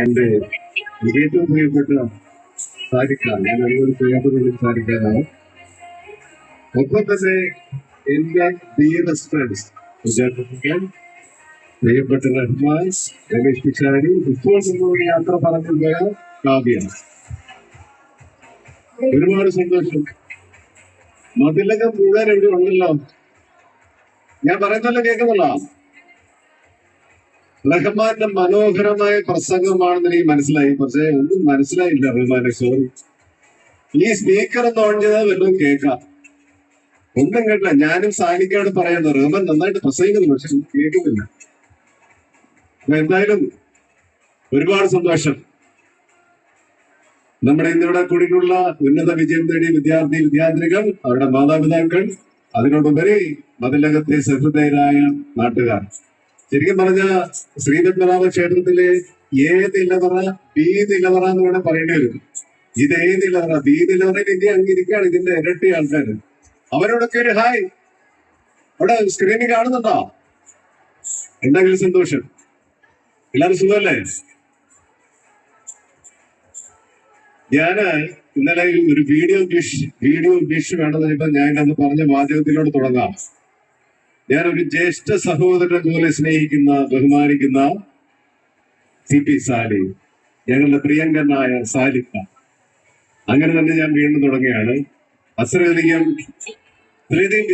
എന്റെ ഏറ്റവും പ്രിയപ്പെട്ട സാരിക്ക ഞാൻ അതുപോലെ പ്രിയപ്പെട്ട സാരിക്കാനാണ് ഒപ്പം തന്നെ എന്റെ ഡിയറസ് ഫ്രണ്ട്സ് പ്രിയപ്പെട്ട റഹ്മാൻ രമേശ് പിച്ചാരി ഇപ്പോൾ നമ്മളോട് യാത്ര പറഞ്ഞു പോയ കാവ്യ ഒരുപാട് സന്തോഷം. മതിലകം മുഴുവൻ ഇവിടെ ഉണ്ടല്ലോ. ഞാൻ പറയുന്നല്ലോ കേൾക്കുമല്ലോ റഹ്മാന്റെ മനോഹരമായ പ്രസംഗമാണെന്ന് എനിക്ക് മനസ്സിലായി. പക്ഷേ ഒന്നും മനസ്സിലായില്ല റഹ്മാനെ. സോറി ഈ സ്പീക്കർ ചെയ്താൽ വല്ലതും കേൾക്കാം. ഒന്നും കേട്ടില്ല. ഞാനും സാനിക്കോട് പറയുന്നു റഹ്മാൻ നന്നായിട്ട് പ്രസംഗിക്കുന്നു പക്ഷെ കേൾക്കുന്നില്ല. എന്തായാലും ഒരുപാട് സന്തോഷം. നമ്മുടെ ഇന്നിവിടെ കൂടിയിട്ടുള്ള ഉന്നത വിജയം നേടിയ വിദ്യാർത്ഥി വിദ്യാർത്ഥികൾ അവരുടെ മാതാപിതാക്കൾ അതിനോടുപരി മതിലകത്തെ സഹൃദയരായ നാട്ടുകാർ. ശരിക്കും പറഞ്ഞ ശ്രീപത്മനാഭ ക്ഷേത്രത്തിലെ ഏത് ഇലവറ ബി നിലവറ എന്ന് വേണം പറയേണ്ടി വരും. ഇത് ഏത് ഇലവറ ബി നിലവറയിൽ ഇന്ത്യ അംഗീകരിക്കുകയാണ് ഇതിന്റെ ഇരട്ടി ആൾക്കാർ അവരോടൊക്കെ ഒരു ഹായ്. അവിടെ സ്ക്രീനിൽ കാണുന്നുണ്ടോ? എന്തെങ്കിലും സന്തോഷം. എല്ലാവരും സുഖമല്ലേ? ഞാൻ ഇന്നലെ ഒരു വീഡിയോ വീഡിയോ വിഷ് വേണമെന്ന് ഞാൻ അന്ന് പറഞ്ഞ മാധ്യമത്തിലോട് തുടങ്ങാം. ഞാൻ ഒരു ജ്യേഷ്ഠ സഹോദരനെ പോലെ സ്നേഹിക്കുന്ന ബഹുമാനിക്കുന്ന സി പി സാലി. ഞങ്ങളുടെ പ്രിയങ്കനായ സാലിക്ക അങ്ങനെ തന്നെ ഞാൻ വീണ്ടും തുടങ്ങുകയാണ്. അത്രയധികം ഇത്രയധികം